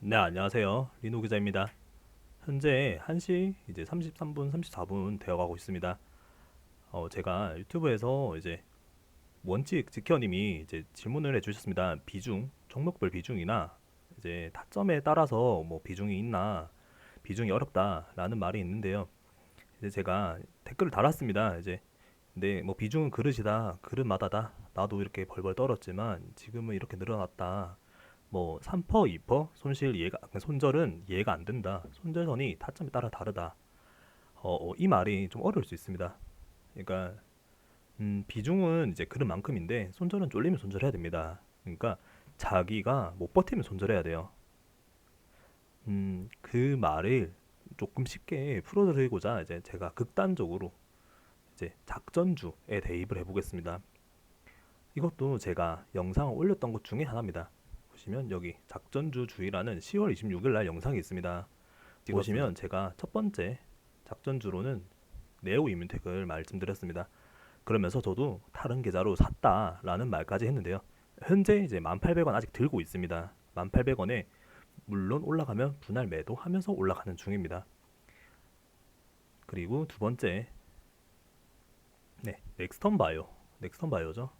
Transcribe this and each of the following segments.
네, 안녕하세요. 리노 기자입니다. 현재 1시 이제 33분, 34분 되어 가고 있습니다. 어, 제가 유튜브에서 이제 원칙 지켜 님이 이제 질문을 해 주셨습니다. 비중, 종목별 비중이나 이제 타점에 따라서 뭐 비중이 있나, 비중이 어렵다라는 말이 있는데요. 이제 제가 댓글을 달았습니다. 이제 근데 뭐 비중은 그릇이다, 그릇마다다. 나도 이렇게 벌벌 떨었지만 지금은 이렇게 늘어났다. 뭐 3퍼, 2퍼 손실 이해가 그러니까 손절은 이해가 안 된다. 손절선이 타점에 따라 다르다. 어, 어, 이 말이 좀 어려울 수 있습니다. 그러니까 음, 비중은 이제 그런 만큼인데 손절은 쫄리면 손절해야 됩니다. 그러니까 자기가 못 버티면 손절해야 돼요. 음, 그 말을 조금 쉽게 풀어드리고자 이제 제가 극단적으로 이제 작전주에 대입을 해보겠습니다. 이것도 제가 영상을 올렸던 것 중에 하나입니다. 보시면 여기 작전주 주의라는 10월 26일 날 영상이 있습니다. 보시면 제가 첫 번째 작전주로는 네오 이민텍을 말씀드렸습니다. 그러면서 저도 다른 계좌로 샀다라는 말까지 했는데요. 현재 이제 1800원 아직 들고 있습니다. 1800원에 물론 올라가면 분할 매도하면서 올라가는 중입니다. 그리고 두 번째 네, 넥스턴 바이오. 넥스턴 바이오죠.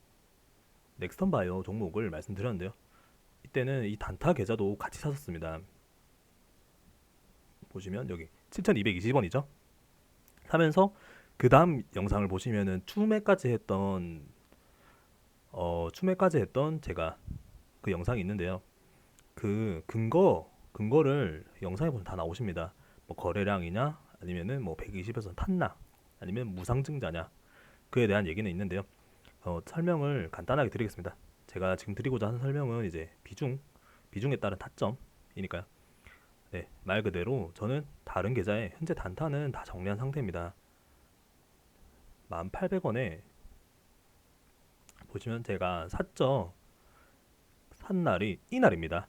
넥스턴 바이오 종목을 말씀드렸는데요. 이때는 이 단타 계좌도 같이 샀었습니다. 보시면 여기 7,220원이죠. 사면서 그 다음 영상을 보시면은 추매까지 했던 어 추매까지 했던 제가 그 영상이 있는데요. 그 근거 근거를 영상에 보면 다 나오십니다. 뭐 거래량이냐 아니면은 뭐 120에서 탔나 아니면 무상증자냐 그에 대한 얘기는 있는데요. 어, 설명을 간단하게 드리겠습니다. 제가 지금 드리고자 하는 설명은 이제 비중, 비중에 따른 타점이니까요. 네, 말 그대로 저는 다른 계좌에 현재 단타는 다 정리한 상태입니다. 1,800원에 보시면 제가 샀죠. 산 날이 이날입니다.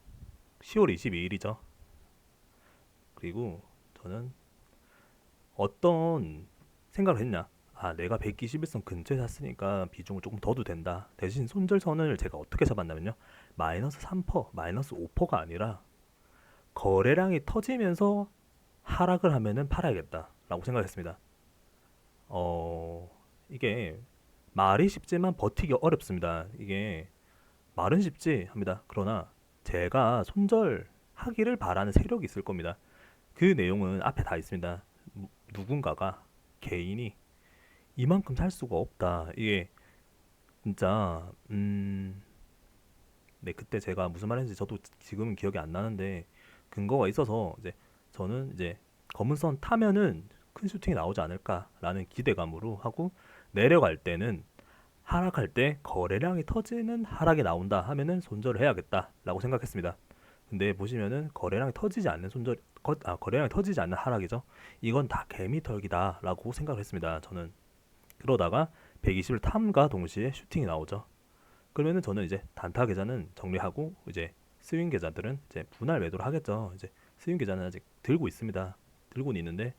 10월 22일이죠. 그리고 저는 어떤 생각을 했냐? 아, 내가 121선 근처에 샀으니까 비중을 조금 더도 된다. 대신 손절선을 제가 어떻게 잡았냐면요. 마이너스 3%, 마이너스 5%가 아니라 거래량이 터지면서 하락을 하면은 팔아야겠다 라고 생각했습니다. 어, 이게 말이 쉽지만 버티기 어렵습니다. 이게 말은 쉽지 합니다. 그러나 제가 손절하기를 바라는 세력이 있을 겁니다. 그 내용은 앞에 다 있습니다. 누- 누군가가 개인이 이만큼 살 수가 없다. 이게 진짜 음, 네 그때 제가 무슨 말 했는지 저도 지금은 기억이 안 나는데 근거가 있어서 이제 저는 이제 검은 선 타면은 큰 슈팅이 나오지 않을까라는 기대감으로 하고 내려갈 때는 하락할 때 거래량이 터지는 하락이 나온다 하면은 손절을 해야겠다라고 생각했습니다. 근데 보시면은 거래량이 터지지 않는 손절 거, 아, 거래량이 터지지 않는 하락이죠. 이건 다 개미 털기다라고 생각을 했습니다. 저는 그러다가 120을 탐과 동시에 슈팅이 나오죠. 그러면은 저는 이제 단타 계좌는 정리하고 이제 스윙 계좌들은 이제 분할 매도를 하겠죠. 이제 스윙 계좌는 아직 들고 있습니다. 들고는 있는데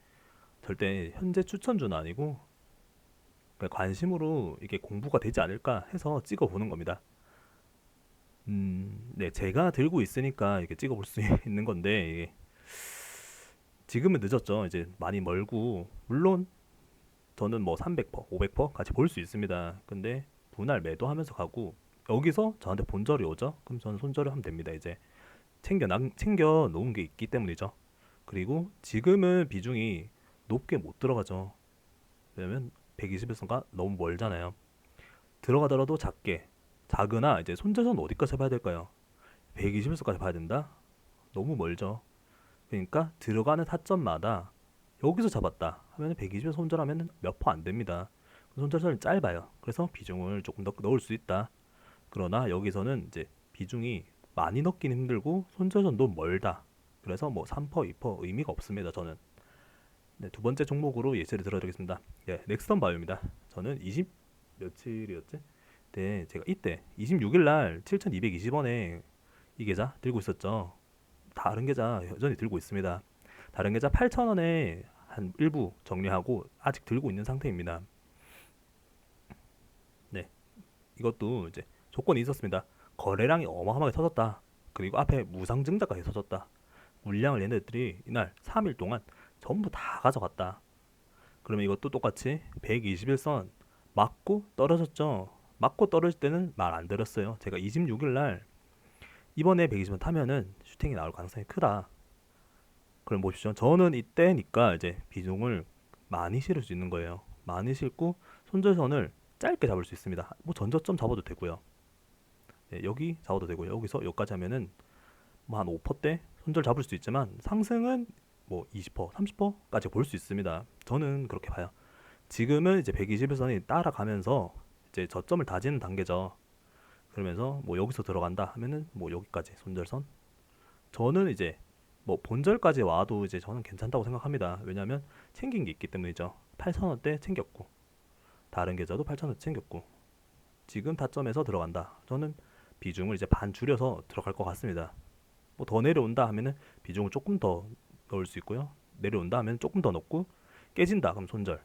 절대 현재 추천주는 아니고 그냥 관심으로 이게 공부가 되지 않을까 해서 찍어 보는 겁니다. 음, 네, 제가 들고 있으니까 이렇게 찍어 볼 수 있는 건데 지금은 늦었죠. 이제 많이 멀고 물론 저는 뭐 300%, 500% 같이 볼 수 있습니다. 근데 분할 매도하면서 가고 여기서 저한테 본절이 오죠. 그럼 저는 손절을 하면 됩니다. 이제 챙겨 남, 챙겨 놓은 게 있기 때문이죠. 그리고 지금은 비중이 높게 못 들어가죠. 왜냐면 121선가 너무 멀잖아요. 들어가더라도 작게 작으나 이제 손절선 어디까지 봐야 될까요? 121선까지 봐야 된다? 너무 멀죠. 그러니까 들어가는 타점마다 여기서 잡았다 하면 120에 손절하면 몇 퍼 안 됩니다. 손절선이 짧아요. 그래서 비중을 조금 더 넣을 수 있다. 그러나 여기서는 이제 비중이 많이 넣기는 힘들고 손절선도 멀다. 그래서 뭐 3퍼, 2퍼 의미가 없습니다. 저는 네, 두 번째 종목으로 예시를 들어드리겠습니다. 예, 넥스턴 바이오입니다. 저는 20 며칠이었지? 네, 제가 이때 26일 날 7,220원에 이 계좌 들고 있었죠. 다른 계좌 여전히 들고 있습니다. 다른 계좌 8,000원에 한 일부 정리하고 아직 들고 있는 상태입니다. 네, 이것도 이제 조건이 있었습니다. 거래량이 어마어마하게 터졌다. 그리고 앞에 무상증자까지 터졌다. 물량을 얘네들이 이날 3일 동안 전부 다 가져갔다. 그러면 이것도 똑같이 121선 맞고 떨어졌죠. 맞고 떨어질 때는 말 안 들었어요. 제가 26일 날 이번에 120원 타면은 슈팅이 나올 가능성이 크다. 그럼 보십시오. 저는 이때니까 이제 비중을 많이 실을 수 있는 거예요. 많이 실고 손절선을 짧게 잡을 수 있습니다. 뭐 전저점 잡아도 되고요. 네, 여기 잡아도 되고요. 여기서 여기까지 하면은 뭐 한 5%대 손절 잡을 수 있지만 상승은 뭐 20%, 30%까지 볼 수 있습니다. 저는 그렇게 봐요. 지금은 이제 121선이 따라가면서 이제 저점을 다지는 단계죠. 그러면서 뭐 여기서 들어간다 하면은 뭐 여기까지 손절선. 저는 이제 뭐 본절까지 와도 이제 저는 괜찮다고 생각합니다. 왜냐하면 챙긴 게 있기 때문이죠. 8,000원대 챙겼고 다른 계좌도 8,000원 챙겼고 지금 타점에서 들어간다. 저는 비중을 이제 반 줄여서 들어갈 것 같습니다. 뭐 더 내려온다 하면은 비중을 조금 더 넣을 수 있고요. 내려온다 하면 조금 더 넣고 깨진다 그럼 손절.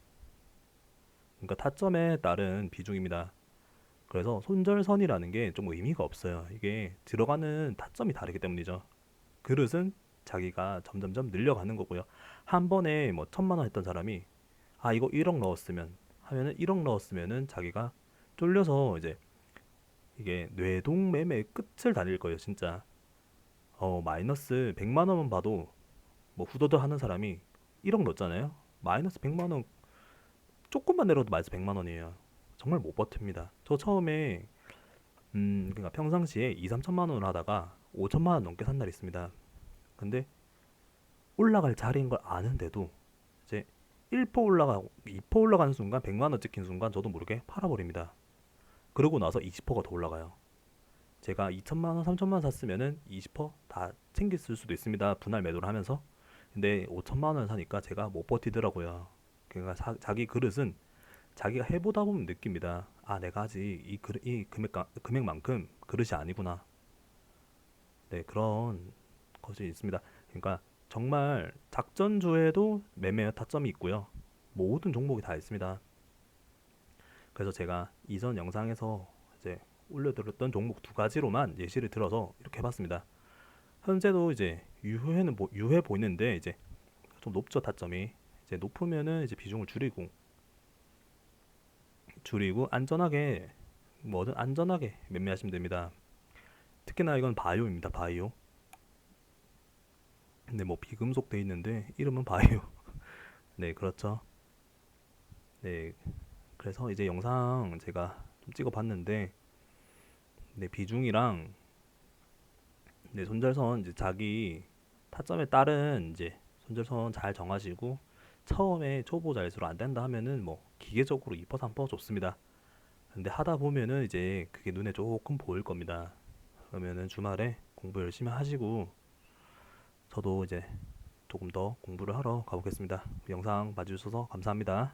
그러니까 타점에 따른 비중입니다. 그래서 손절선이라는 게 좀 의미가 없어요. 이게 들어가는 타점이 다르기 때문이죠. 그릇은 자기가 점점점 늘려가는 거고요. 한 번에 뭐 천만 원 했던 사람이 아 이거 1억 넣었으면 하면은 1억 넣었으면은 자기가 쫄려서 이제 이게 뇌동 매매 끝을 다닐 거예요, 진짜. 어 마이너스 100만 원만 봐도 뭐 후더더 하는 사람이 1억 넣었잖아요. 마이너스 100만 원 조금만 내려도 마이너스 100만 원이에요. 정말 못 버팁니다. 저 처음에 음 그러니까 평상시에 2, 3천만 원을 하다가 5천만 원 넘게 산 날이 있습니다. 근데 올라갈 자리인 걸 아는데도 이제 1% 올라가고 2% 올라가는 순간 100만 원 찍힌 순간 저도 모르게 팔아버립니다. 그러고 나서 20%가 더 올라가요. 제가 2천만 원, 3천만 원 샀으면은 20%다 챙겼을 수도 있습니다. 분할 매도를 하면서. 근데 5천만 원 사니까 제가 못 버티더라고요. 그러니까 사- 자기 그릇은 자기가 해보다 보면 느낍니다. 아, 내가 아직 이, 그, 이 금액, 금액만큼 그릇이 아니구나. 네, 그런 것이 있습니다. 그러니까 정말 작전주에도 매매 타점이 있고요. 모든 종목이 다 있습니다. 그래서 제가 이전 영상에서 이제 올려드렸던 종목 두 가지로만 예시를 들어서 이렇게 해봤습니다. 현재도 이제 유효해는 보, 유해 보이는데 이제 좀 높죠 타점이 이제 높으면은 이제 비중을 줄이고 줄이고 안전하게 뭐든 안전하게 매매하시면 됩니다. 특히나 이건 바이오입니다. 바이오. 근데 뭐 비금속 돼 있는데 이름은 바이오. 네, 그렇죠. 네, 그래서 이제 영상 제가 좀 찍어 봤는데, 네 비중이랑 네 손절선 이제 자기 타점에 따른 이제 손절선 잘 정하시고 처음에 초보 자릿수로 안 된다 하면은 뭐 기계적으로 2% 3% 좋습니다. 근데 하다 보면은 이제 그게 눈에 조금 보일 겁니다. 그러면은 주말에 공부 열심히 하시고 저도 이제 조금 더 공부를 하러 가보겠습니다. 영상 봐주셔서 감사합니다.